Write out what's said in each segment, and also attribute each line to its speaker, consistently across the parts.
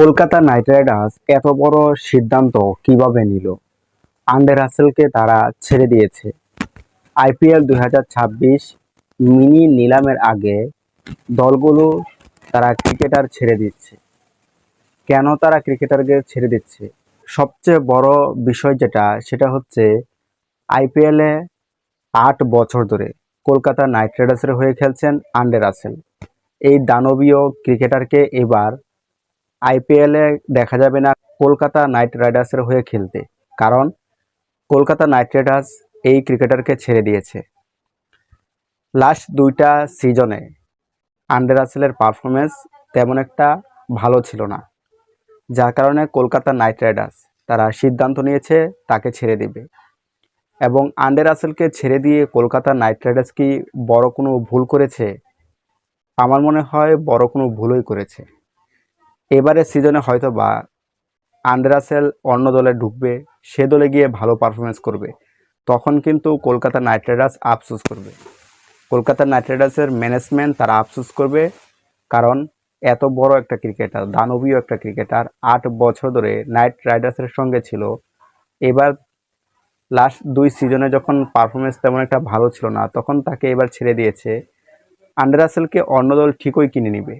Speaker 1: Kolkata night Riders এত বড় সিদ্ধান্ত কীভাবে নিল? আন্ডে রাসেলকে তারা ছেড়ে দিয়েছে। আইপিএল দুই হাজার ছাব্বিশ মিনি নিলামের আগে দলগুলো তারা ক্রিকেটার ছেড়ে দিচ্ছে। কেন তারা ক্রিকেটারকে ছেড়ে দিচ্ছে? সবচেয়ে বড় বিষয় যেটা, সেটা হচ্ছে আইপিএলে আট বছর ধরে কলকাতা নাইট রাইডার্সের হয়ে খেলছেন আন্ডার রাসেল। এই দানবীয় ক্রিকেটারকে এবার আইপিএলে দেখা যাবে না কলকাতা নাইট রাইডার্সের হয়ে খেলতে। কারণ কলকাতা নাইট রাইডার্স এই ক্রিকেটারকে ছেড়ে দিয়েছে। লাস্ট দুইটা সিজনে আন্ডে রাসেলের পারফরমেন্স তেমন একটা ভালো ছিল না। যার কারণে কলকাতা নাইট রাইডার্স তারা সিদ্ধান্ত নিয়েছে তাকে ছেড়ে দিবে। এবং আন্ডে রাসেলকে ছেড়ে দিয়ে কলকাতা নাইট রাইডার্স কি বড় কোনো ভুল করেছে? আমার মনে হয় বড় কোনো ভুলই করেছে। এবারের সিজনে হয়তো বা আন্ডে রাসেল অন্য দলে ঢুকবে, সে দলে গিয়ে ভালো পারফরমেন্স করবে। তখন কিন্তু কলকাতা নাইট রাইডার্স আফসোস করবে। কলকাতা নাইট রাইডার্সের ম্যানেজমেন্ট তারা আফসোস করবে কারণ এত বড় একটা ক্রিকেটার দানবীয় একটা ক্রিকেটার আট বছর ধরে নাইট রাইডার্সের সঙ্গে ছিল। এবার লাস্ট দুই সিজনে যখন পারফরমেন্স তেমন একটা ভালো ছিল না, তখন তাকে এবার ছেড়ে দিয়েছে। আন্ডার রাসেলকে অন্য দল ঠিকই কিনে নিবে।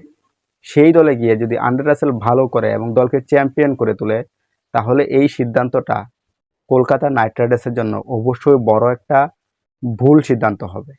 Speaker 1: সেই দলে গিয়ে যদি আন্ডার রাসেল ভালো করে এবং দলকে চ্যাম্পিয়ন করে তোলে, তাহলে এই সিদ্ধান্তটা কলকাতা নাইট রাইডার্সের জন্য অবশ্যই বড় একটা ভুল সিদ্ধান্ত হবে।